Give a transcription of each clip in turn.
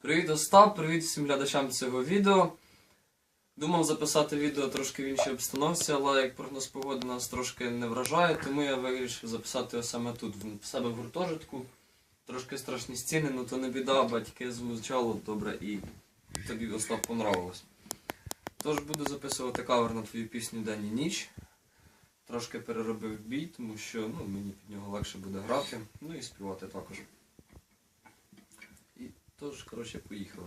Привіт, Остап, привіт всім глядачам цього відео. Думав записати відео трошки в іншій обстановці, але як прогноз погоди нас трошки не вражає, тому я вирішив записати його саме тут, в себе в гуртожитку. Трошки страшні стіни, ну то не біда, батьки звучало добре і тобі Остап понравилось. Тож буду записувати кавер на твою пісню День і ніч. Трошки переробив бій, тому що ну, мені під нього легше буде грати, ну і співати також. Тож, коротше, поїхали.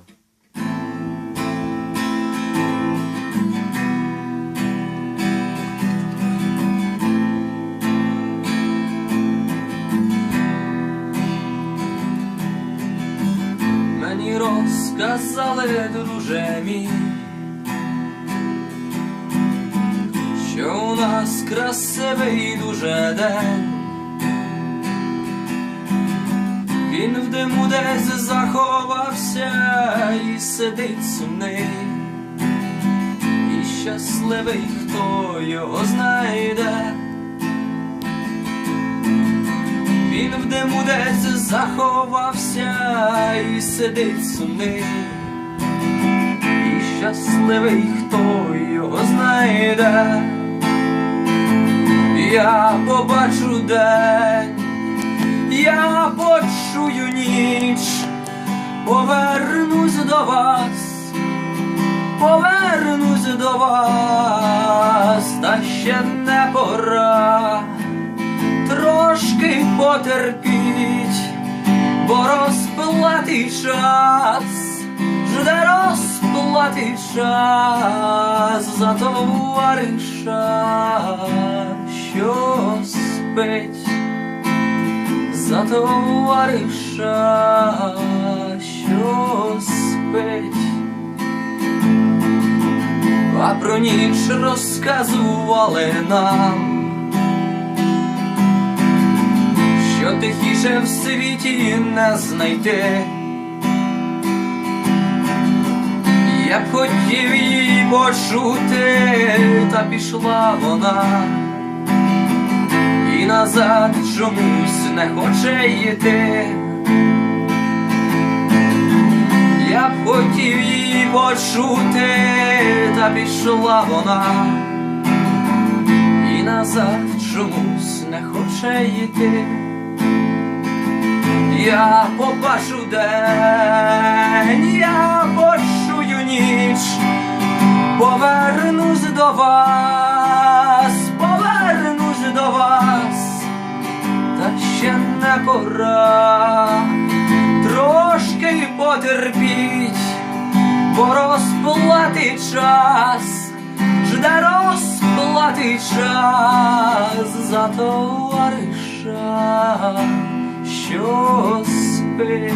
Мені розказали, друже мій, що у нас красивий дуже день. Він в диму десь заховався і сидить сумний, і щасливий, хто його знайде. Він в диму десь заховався і сидить сумний, і щасливий, хто його знайде. Я побачу день, я почую ніч, повернусь до вас, повернусь до вас, та ще не пора трошки потерпіть, бо розплатий час, жде розплатий час за товариша, що спить, за товариша, що спить. А про ніч розказували нам. що тихіше в світі не знайти. Я б хотів її почути, та пішла вона, і назад чомусь не хоче йти. Я б хотів її почути, та пішла вона, і назад чомусь не хоче йти. Я побачу день, я пора, трошки потерпіть, бо розплати час, жде розплати час за товариша що спить.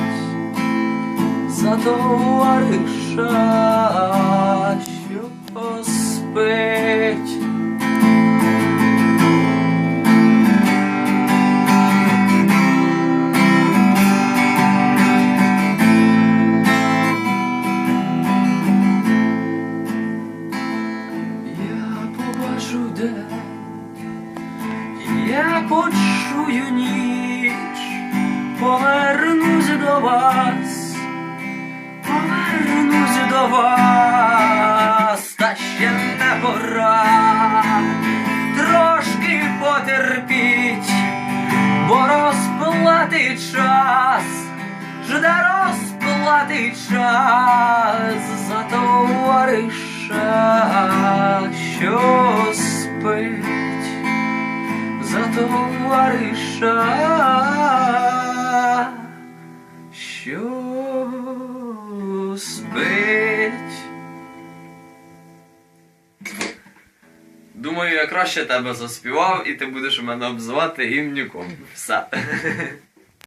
За товариша, що спить. Я почую ніч, повернусь до вас, повернусь до вас, та ще не пора, трошки потерпіть, бо розплати час, жде розплати час товариша, що спить. Думаю, я краще тебе заспівав, і ти будеш мене обзивати гімнюком. Все.